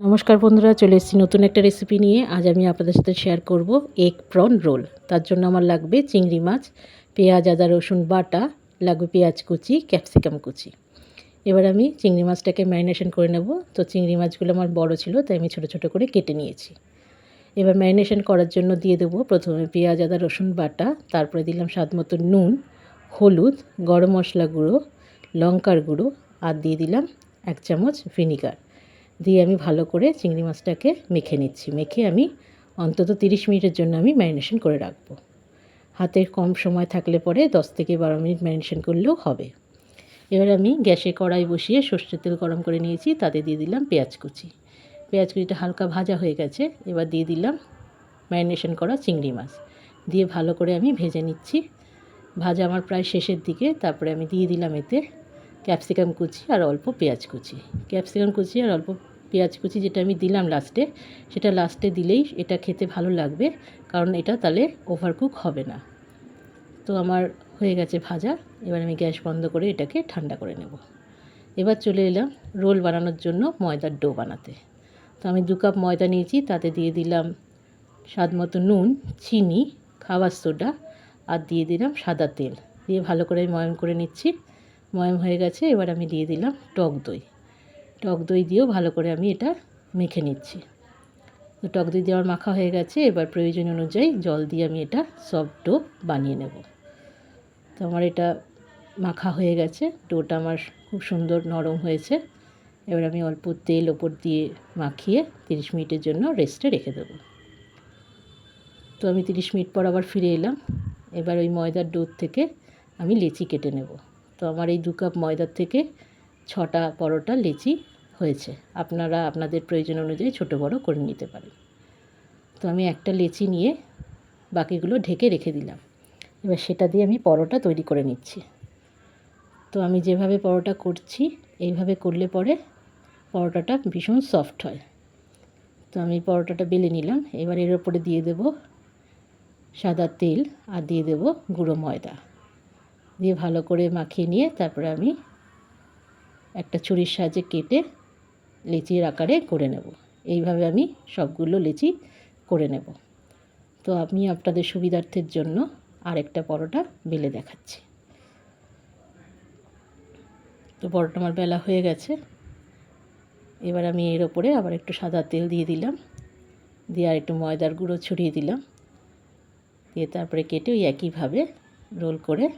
নমস্কার বন্ধুরা, চলে এসেছি নতুন একটা রেসিপি নিয়ে। আজ আমি আপনাদের সাথে শেয়ার করব এগ প্রন রোল তার জন্য আমার লাগবে চিংড়ি মাছ, পেঁয়াজ, আদা, রসুন, বাটা, লাগবে পেঁয়াজ কুচি ক্যাপসিকাম কুচি। এবার আমি চিংড়ি মাছটাকে ম্যারিনেশন করে নেব। তো চিংড়ি মাছগুলো আমার বড় ছিল, তাই আমি ছোটো ছোটো করে কেটে নিয়েছি। এবার ম্যারিনেশন করার জন্য দিয়ে দেবো প্রথমে পেঁয়াজ, আদা, রসুন, বাটা, তারপরে দিলাম স্বাদ মতো নুন, হলুদ, গরম মশলা গুঁড়ো, লঙ্কার গুঁড়ো, আর দিয়ে দিলাম এক চামচ ভিনিগার দিয়ে আমি ভালো করে চিংড়ি মাছটাকে মেখে নিচ্ছি। মেখে আমি অন্তত তিরিশ মিনিটের জন্য আমি ম্যারিনেশন করে রাখব। হাতে কম সময় থাকলে পরে দশ থেকে বারো মিনিট ম্যারিনেশন করলেও হবে। এবার আমি গ্যাসে কড়াই বসিয়ে সর্ষের তেল গরম করে নিয়েছি, তাতে দিয়ে দিলাম পেঁয়াজ কুচি। পেঁয়াজ কুচিটা হালকা ভাজা হয়ে গেছে, এবার দিয়ে দিলাম ম্যারিনেশন করা চিংড়ি মাছ। দিয়ে ভালো করে আমি ভেজে নিচ্ছি। ভাজা আমার প্রায় শেষের দিকে, তারপরে আমি দিয়ে দিলাম এতে ক্যাপসিকাম কুচি আর অল্প পেঁয়াজ কুচি। ক্যাপসিকাম কুচি আর অল্প পেঁয়াজ কুচি যেটা আমি দিলাম লাস্টে সেটা লাস্টে দিলেই এটা খেতে ভালো লাগবে, কারণ এটা তাহলে ওভারকুক হবে না। তো আমার হয়ে গেছে ভাজা, এবার আমি গ্যাস বন্ধ করে এটাকে ঠান্ডা করে নেব। এবার চলে এলাম রোল বানানোর জন্য ময়দার ডো বানাতে। তো আমি দু কাপ ময়দা নিয়েছি, তাতে দিয়ে দিলাম স্বাদ মতো নুন, চিনি, খাবার সোডা, আর দিয়ে দিলাম সাদা তেল। দিয়ে ভালো করে ময়ম করে নিচ্ছি। ময়ম হয়ে গেছে, এবার আমি দিয়ে দিলাম টক দই। টক দই দিয়েও ভালো করে আমি এটা মেখে নিচ্ছি। তো টক দই দিয়ে আমার মাখা হয়ে গেছে, এবার প্রয়োজন অনুযায়ী জল দিয়ে আমি এটা সফট ডো বানিয়ে নেব। তো আমার এটা মাখা হয়ে গেছে ডোটা আমার খুব সুন্দর নরম হয়েছে। এবার আমি অল্প তেল ওপর দিয়ে মাখিয়ে তিরিশ মিনিটের জন্য রেস্টে রেখে দেবো। তো আমি তিরিশ মিনিট পর আবার ফিরে এলাম। এবার ওই ময়দার ডোর থেকে আমি লেচি কেটে নেব। তো আমার এই দু কাপ ময়দার থেকে ছটা পরোটা লেচি হয়েছে। আপনারা আপনাদের প্রয়োজন অনুযায়ী ছোটো বড়ো করে নিতে পারেন। তো আমি একটা লেচি নিয়ে বাকিগুলো ঢেকে রেখে দিলাম। এবার সেটা দিয়ে আমি পরোটা তৈরি করে নিচ্ছি। তো আমি যেভাবে পরোটা করছি, এইভাবে করলে পরে পরোটাটা ভীষণ সফট হয়। তো আমি পরোটাটা বেলে নিলাম। এবার এর ওপরে দিয়ে দেব সাদা তেল আর দিয়ে দেব গুঁড়ো ময়দা। দিয়ে ভালো করে মাখিয়ে নিয়ে তারপরে আমি একটা ছুরির সাহায্যে কেটে লেচির আকারে করে নেব। এইভাবে আমি সবগুলো লেচি করে নেব। তো আমি আপনাদের সুবিধার্থের জন্য আরেকটা পরোটা বেলে দেখাচ্ছি। তো পরোটা আমার বেলা হয়ে গেছে। এবার আমি এর ওপরে আবার একটু সাদা তেল দিয়ে দিলাম। দিয়ে আর একটু ময়দার গুঁড়ো ছড়িয়ে দিলাম। দিয়ে তারপরে কেটে ওই একইভাবে রোল করে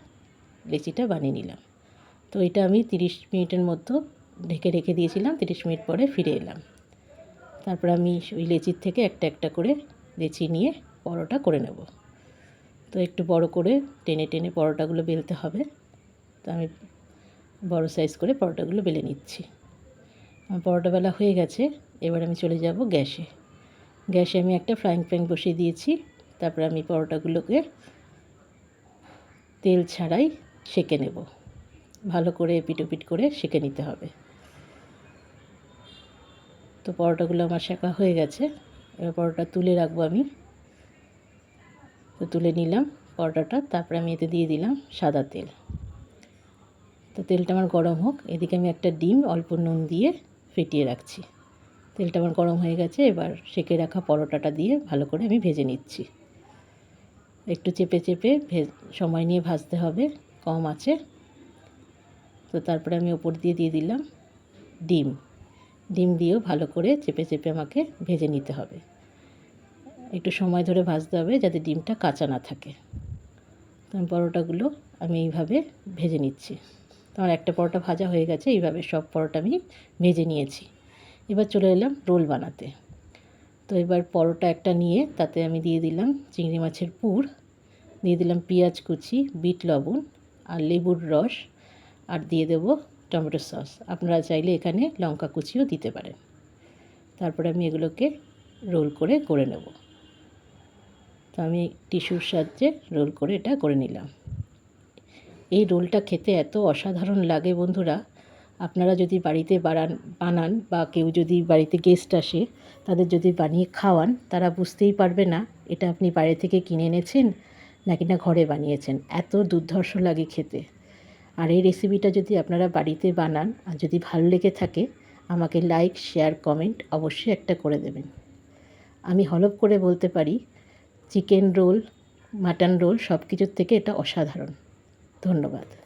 লেচিটা বানিয়ে নিলাম। তো এটা আমি তিরিশ মিনিটের মতো ঢেকে রেখে দিয়েছিলাম, তিরিশ মিনিট পরে ফিরে এলাম। তারপর আমি ওই লেচির থেকে একটা একটা করে লেচি নিয়ে পরোটা করে নেব। তো একটু বড় করে টেনে টেনে পরোটাগুলো বেলতে হবে। তো আমি বড় সাইজ করে পরোটাগুলো বেলে নিচ্ছি। আমার পরোটা বেলা হয়ে গেছে, এবার আমি চলে যাব গ্যাসে। গ্যাসে আমি একটা ফ্রাইং প্যান বসিয়ে দিয়েছি। তারপর আমি পরোটাগুলোকে তেল ছাড়াই সেঁকে নেব। ভালো করে পিটোপিট করে সেঁকে নিতে হবে। তো পরোটাগুলো আমার শেখা হয়ে গেছে। এবার পরোটা তুলে রাখব আমি। তো তুলে নিলাম পরোটাটা, তারপরে আমি এতে দিয়ে দিলাম সাদা তেল। তো তেলটা আমার গরম হোক, এদিকে আমি একটা ডিম, অল্প নুন দিয়ে ফেটিয়ে রাখছি। তেলটা আমার গরম হয়ে গেছে, এবার সেকে রাখা পরোটাটা দিয়ে ভালো করে আমি ভেজে নিচ্ছি। একটু চেপে চেপে ভেজ, সময় নিয়ে ভাজতে হবে। কম আছে। তো তারপরে আমি ওপর দিয়ে দিয়ে দিলাম ডিম। ডিম দিয়েও ভালো করে চেপে চেপে আমাকে ভেজে নিতে হবে। একটু সময় ধরে ভাজতে হবে যাতে ডিমটা কাঁচা না থাকে। তো আমি পরোটাগুলো আমি এইভাবে ভেজে নিচ্ছি। তো আমার একটা পরোটা ভাজা হয়ে গেছে, এইভাবে সব পরোটা আমি ভেজে নিয়েছি। এবার চলে এলাম রোল বানাতে। তো এবার পরোটা একটা নিয়ে তাতে আমি দিয়ে দিলাম চিংড়ি মাছের পুর, দিয়ে দিলাম পেঁয়াজ কুচি, বিট লবণ আর লেবুর রস, আর দিয়ে দেবো টমেটো সস। আপনারা চাইলে এখানে লঙ্কা কুচিও দিতে পারেন। তারপরে আমি এগুলোকে রোল করে করে নেব। তো আমি টিস্যুর সাহায্যে রোল করে এটা করে নিলাম। এই রোলটা খেতে এত অসাধারণ লাগে বন্ধুরা। আপনারা যদি বাড়িতে বানান বানান বা কেউ যদি বাড়িতে গেস্ট আসে, তাদের যদি বানিয়ে খাওয়ান, তারা বুঝতেই পারবে না, এটা আপনি বাইরে থেকে কিনে এনেছেন নাকি না ঘরে বানিয়েছেন? এত দুর্ধর্ষ লাগে খেতে। আর এই রেসিপিটা যদি আপনারা বাড়িতে বানান আর যদি ভালো লেগে থাকে, আমাকে লাইক শেয়ার কমেন্ট অবশ্যই একটা করে দেবেন। আমি হলপ করে বলতে পারি চিকেন রোল মাটন রোল সব কিছুর থেকে এটা অসাধারণ। ধন্যবাদ।